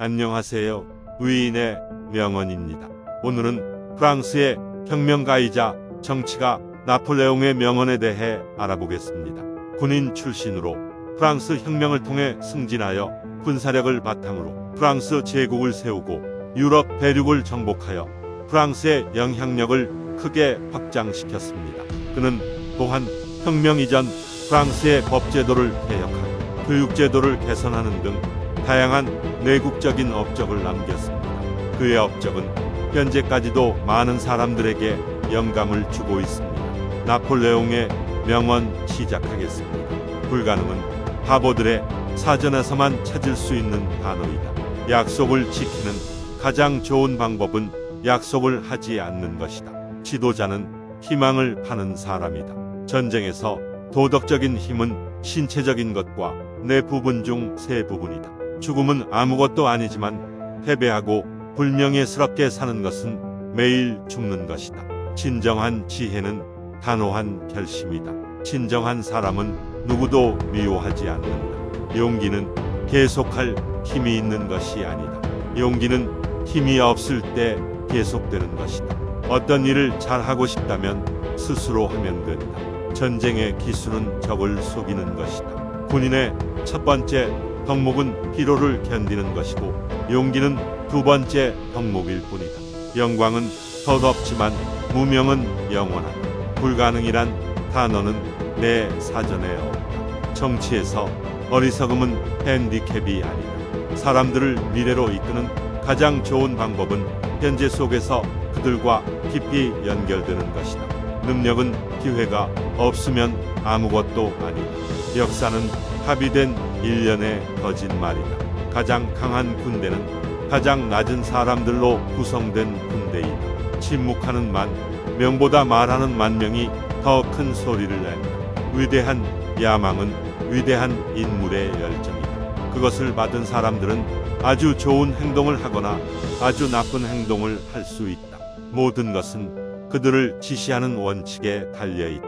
안녕하세요. 위인의 명언입니다. 오늘은 프랑스의 혁명가이자 정치가 나폴레옹의 명언에 대해 알아보겠습니다. 군인 출신으로 프랑스 혁명을 통해 승진하여 군사력을 바탕으로 프랑스 제국을 세우고 유럽 대륙을 정복하여 프랑스의 영향력을 크게 확장시켰습니다. 그는 또한 혁명 이전 프랑스의 법제도를 개혁하고 교육제도를 개선하는 등 다양한 내국적인 업적을 남겼습니다. 그의 업적은 현재까지도 많은 사람들에게 영감을 주고 있습니다. 나폴레옹의 명언 시작하겠습니다. 불가능은 바보들의 사전에서만 찾을 수 있는 단어이다. 약속을 지키는 가장 좋은 방법은 약속을 하지 않는 것이다. 지도자는 희망을 파는 사람이다. 전쟁에서 도덕적인 힘은 신체적인 것과 내 부분 중 세 부분이다. 죽음은 아무것도 아니지만 패배하고 불명예스럽게 사는 것은 매일 죽는 것이다. 진정한 지혜는 단호한 결심이다. 진정한 사람은 누구도 미워하지 않는다. 용기는 계속할 힘이 있는 것이 아니다. 용기는 힘이 없을 때 계속되는 것이다. 어떤 일을 잘하고 싶다면 스스로 하면 된다. 전쟁의 기술은 적을 속이는 것이다. 군인의 첫 번째 덕목은 피로를 견디는 것이고 용기는 두 번째 덕목일 뿐이다. 영광은 덧없지만 무명은 영원하다. 불가능이란 단어는 내 사전에 없다. 정치에서 어리석음은 핸디캡이 아니다. 사람들을 미래로 이끄는 가장 좋은 방법은 현재 속에서 그들과 깊이 연결되는 것이다. 능력은 기회가 없으면 아무것도 아니다. 역사는 합의된 일련의 거짓말이다. 가장 강한 군대는 가장 낮은 사람들로 구성된 군대이다. 침묵하는 만, 명보다 말하는 만 명이 더 큰 소리를 낸다. 위대한 야망은 위대한 인물의 열정이다. 그것을 받은 사람들은 아주 좋은 행동을 하거나 아주 나쁜 행동을 할 수 있다. 모든 것은 그들을 지시하는 원칙에 달려 있다.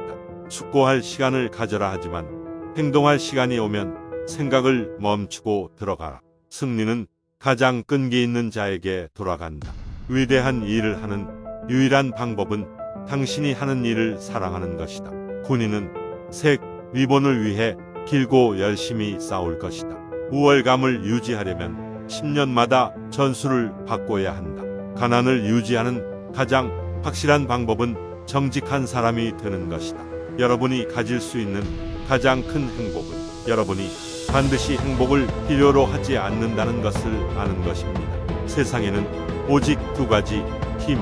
숙고할 시간을 가져라 하지만 행동할 시간이 오면 생각을 멈추고 들어가라. 승리는 가장 끈기 있는 자에게 돌아간다. 위대한 일을 하는 유일한 방법은 당신이 하는 일을 사랑하는 것이다. 군인은 색, 위본을 위해 길고 열심히 싸울 것이다. 우월감을 유지하려면 10년마다 전술을 바꿔야 한다. 가난을 유지하는 가장 확실한 방법은 정직한 사람이 되는 것이다. 여러분이 가질 수 있는 가장 큰 행복은 여러분이 반드시 행복을 필요로 하지 않는다는 것을 아는 것입니다. 세상에는 오직 두 가지 힘,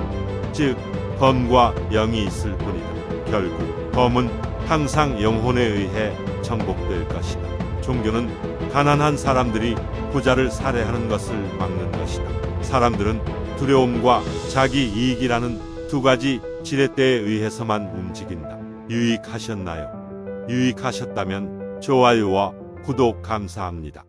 즉 검과 영이 있을 뿐이다. 결국 검은 항상 영혼에 의해 정복될 것이다. 종교는 가난한 사람들이 부자를 살해하는 것을 막는 것이다. 사람들은 두려움과 자기 이익이라는 두 가지 지렛대에 의해서만 움직인다. 유익하셨나요? 유익하셨다면 좋아요와 구독 감사합니다.